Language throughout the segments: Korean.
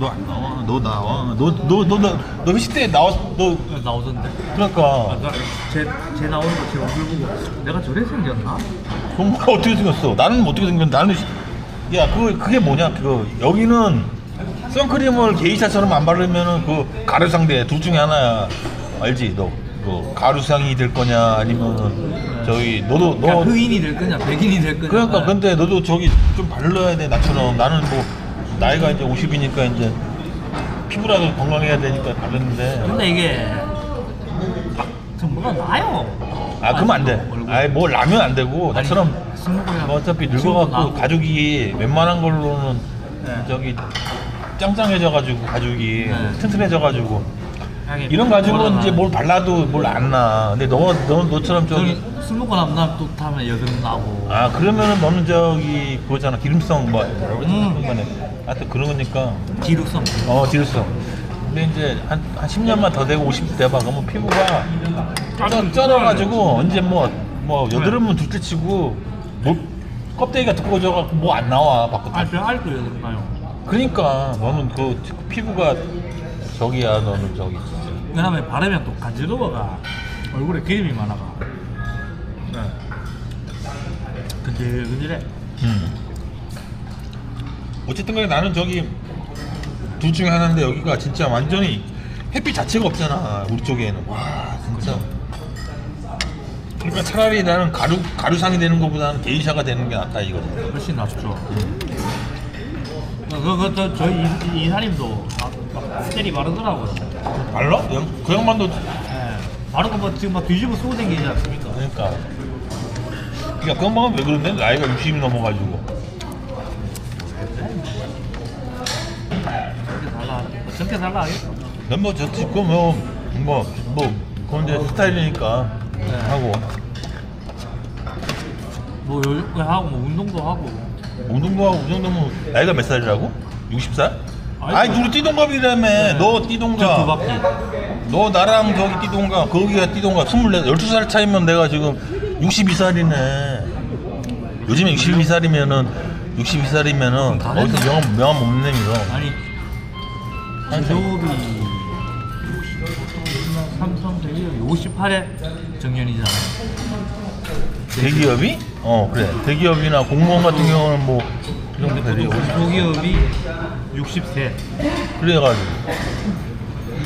너 안 나와. 너 나와. 너너너너너 회식 때 나왔 너 나오던데. 아, 그러니까 나, 제, 제 나오는 거 제 얼굴 보고 내가 저래 생겼나? 정말 어떻게 생겼어? 나는 어떻게 생겼는데 나는 야 그거 그게 뭐냐 그거 여기는 선크림을 게이샤처럼 안 바르면은 그 가루상대 둘 중에 하나야 알지 너 그 가루상이 될 거냐 아니면 저기 너도 너 그러니까 흑인이 될 거냐 백인이 될 거냐. 그러니까 근데 너도 저기 좀 바르야 돼 나처럼 나는 뭐 나이가 이제 50이니까 이제 피부라도 건강해야 되니까 바르는데 근데 이게 막좀 뭐가 나요. 아 그러면 안 돼. 얼굴. 아이 뭐 라면 안 되고 나처럼. 뭐 어차피 늙어갖고 나고. 가죽이 웬만한 걸로는 네. 저기 짱짱해져가지고 가죽이 네. 튼튼해져가지고 하긴 이런 뭐라 이제 뭘 발라도 뭘 안 나. 근데 너, 너 너처럼 저기 술 먹고 나면 또 타면 여드름 나고. 아 그러면은 너는 저기 그거잖아 기름성 뭐 뭐라고 음. 하여튼 그런 거니까 기룩성. 어 기름성. 근데 이제 한, 한 10년만 더 되고 50 돼봐 그러면 피부가 쪄, 쩔어가지고 언제 뭐 뭐 여드름은 둘째 치고 뭐 껍데기가 두꺼워져갖고 뭐 안 나와. 알뼈 알거 여드름 나요. 그러니까 너는 그 피부가 저기야 너는 저기. 그 다음에 바르면 또 간지러워가 얼굴에 기름이 많아가. 네. 근질근질해. 음. 어쨌든 간에 나는 저기 둘 중에 하나인데 여기가 진짜 완전히 햇빛 자체가 없잖아 우리 쪽에는 와 진짜 그러니까 차라리 나는 가루 가루상이 되는 것보다는 게이샤가 되는 게 낫다 이거든 훨씬 낫죠. 그, 그, 그, 저희 이, 이사님도 막, 막 스테리 바르더라고요. 발라? 영- 그 양반도 예. 바르고 뭐 지금 막 뒤집어 쓰고 다니지 않습니까? 그러니까 그러니까 그 양반은 왜 그런데 나이가 60이 넘어가지고 저렇게 달라. 저렇게 달라 하겠어. 넌뭐 저지 그뭐뭐 뭐 그건 이제 스타일이니까 네. 하고 뭐 요- 하고 뭐 운동도 하고. 운동도 하고 이 정도면 나이가 몇 살이라고? 60살? 아니 둘이 띠동갑이라며 너 띠동갑. 너 나랑 저기 띠동갑 거기가 띠동갑 24 12살 차이면 내가 지금 62살이네 요즘에 62살이면은 62살이면은 다 어디서. 명함 명함 못 내밀어 아니 제조업이 삼성 대기업이 58에 정년이잖아요. 대기업이? 어 그래 대기업이나 공무원 같은 경우는 뭐 그 정도 되지 소기업이 60세, 그래가지고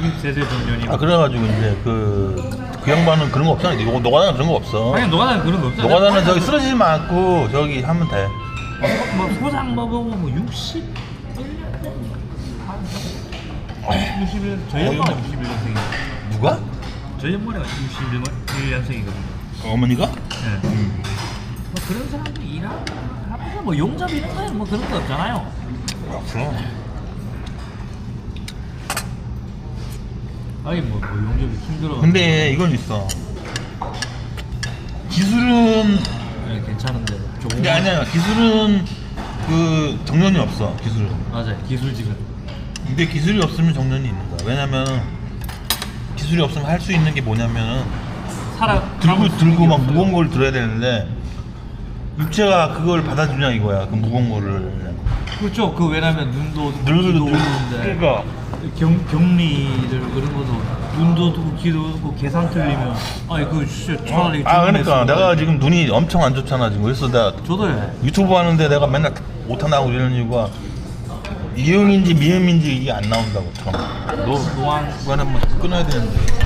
60세대 정년이고. 아 그래가지고 이제 그 그 양반은 그런 거 없잖아 이거 노가다는 그런 거 없어 당연히 노가다는 그런 거 없잖아요. 노가다는 저기 쓰러지지 않고 저기 하면 돼뭐 소장 먹으면 뭐 60. 61 저희 엄마가 61년생이에요. 누가? 저희 엄마가 61년생이거든요. 어머니가? 네. 뭐 그런 사람들 일하고 하면서 뭐 용접 이런 거는 뭐 그런 거 없잖아요. 아, 그럼 아니 뭐, 뭐 용접이 힘들어. 근데 이건 있어 기술은 네, 괜찮은데 조금. 근데 아니야 기술은 그 정년이 없어 기술은 맞아요 기술직은. 근데 기술이 없으면 정년이 있는 거야 왜냐면 기술이 없으면 할 수 있는 게 뭐냐면은 살아 들고 들고 막게 무거운 걸 들어야 되는데 육체가 그걸 받아주냐 이거야 그 무거운 거를. 그렇죠. 그 왜냐면 눈도 늙- 오는데. 그러니까. 경 격리들 그런 것도 눈도 듣고 귀도 듣고 계산 틀리면. 아니 그 진짜 차라리 아 그러니까. 내가 지금 눈이 엄청 안 좋잖아 지금. 그래서 내가 저도 해. 유튜브 하는데 내가 맨날 오타 나오고 이러는 이유가 이음인지 미음인지 이게 안 나온다고 참. 너 노안 그거는 뭐 끊어야 되는데